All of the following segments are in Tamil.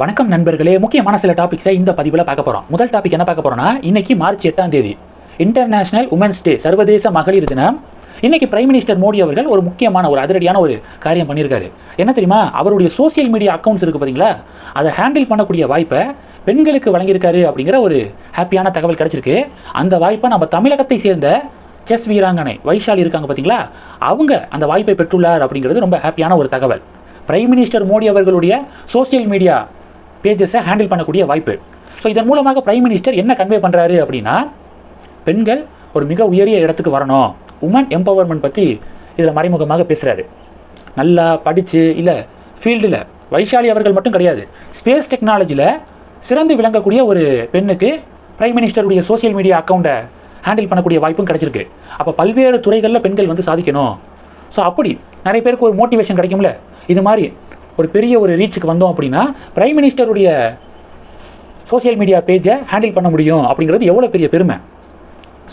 வணக்கம் நண்பர்களே. முக்கியமான சில டாபிக்ஸை இந்த பதிவில் பார்க்க போகிறோம் முதல் டாபிக் என்ன பார்க்க போகிறோம்னா இன்னைக்கு மார்ச் எட்டாம் தேதி இன்டர்நேஷனல் உமன்ஸ் டே சர்வதேச மகளிர் தினம். இன்னைக்கு பிரைம் மினிஸ்டர் மோடி அவர்கள் ஒரு முக்கியமான ஒரு அதிரடியான ஒரு காரியம் பண்ணியிருக்காரு. என்ன தெரியுமா? அவருடைய சோஷியல் மீடியா அக்கௌண்ட்ஸ் இருக்கு பார்த்தீங்களா அதை ஹேண்டில் பண்ணக்கூடிய வாய்ப்பை பெண்களுக்கு வழங்கியிருக்காரு அப்படிங்கிற ஒரு ஹாப்பியான தகவல் கிடைச்சிருக்கு. அந்த வாய்ப்பை நம்ம தமிழகத்தை சேர்ந்த செஸ் வீராங்கனை வைஷாலி இருக்காங்க பார்த்தீங்களா அவங்க அந்த வாய்ப்பை பெற்றுள்ளார் அப்படிங்கிறது ரொம்ப ஹாப்பியான ஒரு தகவல். பிரைம் மினிஸ்டர் மோடி அவர்களுடைய சோஷியல் மீடியா பேஜஸை ஹேண்டில் பண்ணக்கூடிய வாய்ப்பு. ஸோ இதன் மூலமாக பிரைம் மினிஸ்டர் என்ன கன்வே பண்ணுறாரு அப்படின்னா பெண்கள் ஒரு மிக உயரிய இடத்துக்கு வரணும். உமன் எம்பவர்மெண்ட் பற்றி இதில் மறைமுகமாக பேசுகிறாரு நல்லா படித்து இல்லை ஃபீல்டில் வைஷாலி அவர்கள் மட்டும் கிடையாது. ஸ்பேஸ் டெக்னாலஜியில் சிறந்து விளங்கக்கூடிய ஒரு பெண்ணுக்கு பிரைம் மினிஸ்டருடைய சோஷியல் மீடியா அக்கௌண்ட்டை ஹேண்டில் பண்ணக்கூடிய வாய்ப்பும் கிடைச்சிருக்கு. அப்போ பல்வேறு துறைகளில் பெண்கள் வந்து சாதிக்கணும். ஸோ அப்படி நிறைய பேருக்கு ஒரு மோட்டிவேஷன் கிடைக்கும்ல. இது மாதிரி ஒரு பெரிய ஒரு ரீச்சுக்கு வந்தோம் அப்படின்னா பிரைம் மினிஸ்டருடைய சோஷியல் மீடியா பேஜை ஹேண்டில் பண்ண முடியும் அப்படிங்கிறது எவ்வளோ பெரிய பெருமை?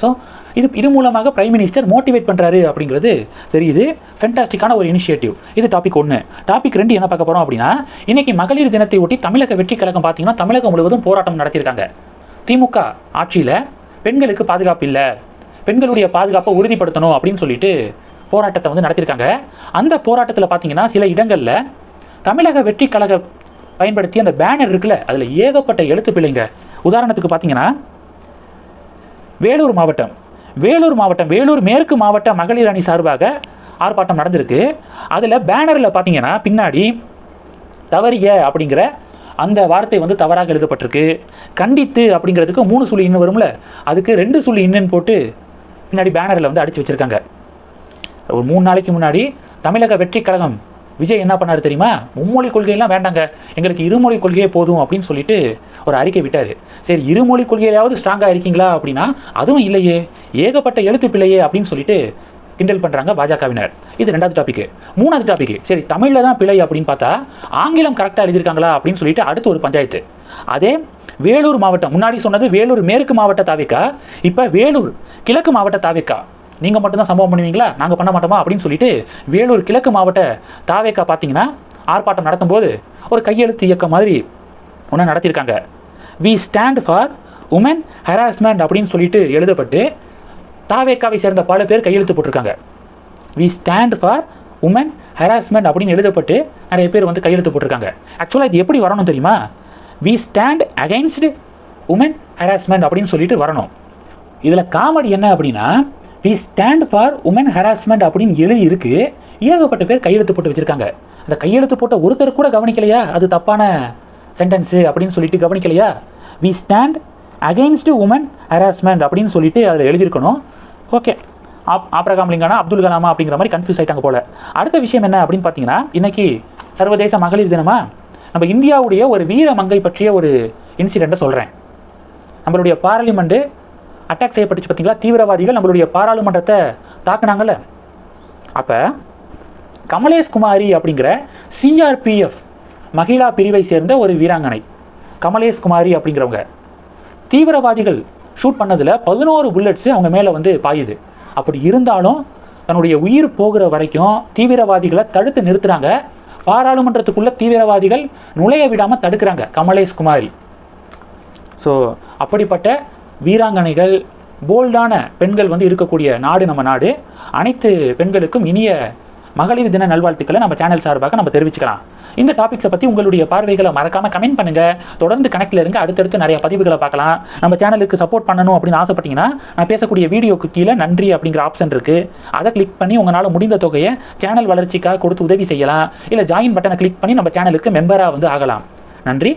ஸோ இது இது மூலமாக பிரைம் மினிஸ்டர் மோட்டிவேட் பண்ணுறாரு அப்படிங்கிறது தெரியுது. ஃபென்டாஸ்டிக்கான ஒரு இனிஷியேட்டிவ் இது டாபிக் ஒன்று டாபிக் ரெண்டு என்ன பார்க்க போகிறோம் அப்படின்னா இன்றைக்கி மகளிர் தினத்தை ஒட்டி தமிழக வெற்றி கழகம் பார்த்தீங்கன்னா தமிழகம் முழுவதும் போராட்டம் நடத்தியிருக்காங்க. திமுக ஆட்சியில் பெண்களுக்கு பாதுகாப்பு இல்லை. பெண்களுடைய பாதுகாப்பை உறுதிப்படுத்தணும் அப்படின்னு சொல்லிட்டு போராட்டத்தை வந்து நடத்தியிருக்காங்க. அந்த போராட்டத்தில் பார்த்தீங்கன்னா சில இடங்களில் தமிழக வெற்றி கழக பயன்படுத்தி அந்த பேனர் இருக்குல்ல அதில் ஏகப்பட்ட எழுத்து பிள்ளைங்க உதாரணத்துக்கு பார்த்தீங்கன்னா வேலூர் மாவட்டம். வேலூர் மாவட்டம் வேலூர் மேற்கு மாவட்ட மகளிர் அணி சார்பாக ஆர்ப்பாட்டம் நடந்திருக்கு. அதில் பேனரில் பார்த்தீங்கன்னா பின்னாடி தவறிய அப்படிங்கிற அந்த வார்த்தை வந்து தவறாக எழுதப்பட்டிருக்கு. கண்டித்து அப்படிங்கிறதுக்கு மூணு சுழி இன்னும் வரும்ல அதுக்கு ரெண்டு சுழி இன்னுன்னு போட்டு பின்னாடி பேனரில் வந்து அடித்து வச்சுருக்காங்க. ஒரு மூணு நாளைக்கு முன்னாடி தமிழக வெற்றி கழகம் விஜய் என்ன பண்ணாரு தெரியுமா? மும்மொழி கொள்கையெல்லாம் வேண்டாங்க. எங்களுக்கு இருமொழி கொள்கையே போதும் அப்படின்னு சொல்லிட்டு ஒரு அறிக்கை விட்டார். சரி இருமொழி கொள்கையிலாவது ஸ்ட்ராங்காக இருக்கீங்களா அப்படின்னா அதுவும் இல்லையே. ஏகப்பட்ட எழுத்து பிள்ளையே அப்படின்னு சொல்லிட்டு கிண்டல் பண்ணுறாங்க பாஜகவினர். இது ரெண்டாவது டாபிக் மூணாவது டாபிக் சரி தமிழில் தான் பிழை அப்படின்னு பார்த்தா ஆங்கிலம் கரெக்டாக எழுதியிருக்காங்களா அப்படின்னு சொல்லிட்டு அடுத்து ஒரு பஞ்சாயத்து. அதே வேலூர் மாவட்டம் முன்னாடி சொன்னது வேலூர் மேற்கு மாவட்ட தாவிக்கா இப்போ வேலூர் கிழக்கு மாவட்ட தாவிக்கா நீங்கள் மட்டும்தான் சம்பவம் பண்ணுவீங்களா? நாங்கள் பண்ண மாட்டோமா? அப்படின்னு சொல்லிட்டு வேலூர் கிழக்கு மாவட்ட தாவேக்கா பார்த்தீங்கன்னா ஆர்ப்பாட்டம் நடத்தும்போது ஒரு கையெழுத்து இயக்கம் மாதிரி ஒன்று நடத்தியிருக்காங்க. We stand for women harassment அப்படின்னு சொல்லிட்டு எழுதப்பட்டு தாவேக்காவை சேர்ந்த பல பேர் கையெழுத்து போட்டிருக்காங்க. We stand for women harassment அப்படின்னு எழுதப்பட்டு நிறைய பேர் வந்து கையெழுத்து போட்டிருக்காங்க. ஆக்சுவலாக இது எப்படி வரணும் தெரியுமா? We stand against women harassment அப்படின்னு சொல்லிட்டு வரணும். இதில் காமெடி என்ன அப்படின்னா we stand for women harassment அப்படின்னு எழுதி இருக்கு. ஏகப்பட்ட பேர் கையெழுத்து போட்டு வச்சிருக்காங்க. அந்த கையெழுத்து போட்ட ஒருத்தர் கூட கவனிக்கலையா? அது தப்பான சென்டென்ஸு அப்படின்னு சொல்லிட்டு கவனிக்கலையா? We stand against women harassment அப்படின்னு சொல்லிட்டு அதில் எழுதியிருக்கணும். ஓகே ஆப் ஆப்ரகாம் லிங்கானா அப்துல் கலாமா அப்படிங்கிற மாதிரி கன்ஃபியூஸ் ஆயிட்டாங்க போல. அடுத்த விஷயம் என்ன அப்படின்னு பார்த்தீங்கன்னா இன்னைக்கு சர்வதேச மகளிர் தினமா நம்ம இந்தியாவுடைய ஒரு வீர மங்கை பற்றிய ஒரு இன்சிடெண்ட்டை சொல்கிறேன் நம்மளுடைய பார்லிமெண்ட்டு அட்டாக் செய்யப்பட்டுச்சு பார்த்தீங்களா தீவிரவாதிகள் நம்மளுடைய பாராளுமன்றத்தை தாக்குனாங்கல்ல. அப்போ கமலேஷ் குமாரி அப்படிங்கிற சிஆர்பிஎஃப் மகிழா பிரிவை சேர்ந்த ஒரு வீராங்கனை கமலேஷ்குமாரி அப்படிங்கிறவங்க. தீவிரவாதிகள் ஷூட் பண்ணதில் பதினோரு புல்லட்ஸு அவங்க மேலே வந்து பாயுது. அப்படி இருந்தாலும் தன்னுடைய உயிர் போகிற வரைக்கும் தீவிரவாதிகளை தடுத்து நிறுத்துகிறாங்க பாராளுமன்றத்துக்குள்ளே தீவிரவாதிகள் நுழைய விடாமல் தடுக்கிறாங்க கமலேஷ் குமாரி ஸோ அப்படிப்பட்ட வீராங்கனைகள் போல்டான பெண்கள் வந்து இருக்கக்கூடிய நாடு நம்ம நாடு. அனைத்து பெண்களுக்கும் இனிய மகளிர் தின நல்வாழ்த்துக்களை நம்ம சேனல் சார்பாக நம்ம தெரிவிச்சுக்கலாம். இந்த டாபிக்ஸை பற்றி உங்களுடைய பார்வைகளை மறக்காமல் கமெண்ட் பண்ணுங்கள் தொடர்ந்து கனெக்டில் இருங்க. அடுத்தடுத்து நிறைய பதிவுகளை பார்க்கலாம். நம்ம சேனலுக்கு சப்போர்ட் பண்ணணும் அப்படின்னு ஆசைப்பட்டீங்கன்னா நான் பேசக்கூடிய வீடியோக்கு கீழே நன்றி அப்படிங்கிற ஆப்ஷன் இருக்குது அதை கிளிக் பண்ணி உங்களால் முடிந்த தொகையை சேனல் வளர்ச்சிக்காக கொடுத்து உதவி செய்யலாம். இல்லை ஜாயின் பட்டனை கிளிக் பண்ணி நம்ம சேனலுக்கு மெம்பராக வந்து ஆகலாம். நன்றி.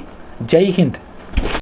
ஜெய்ஹிந்த்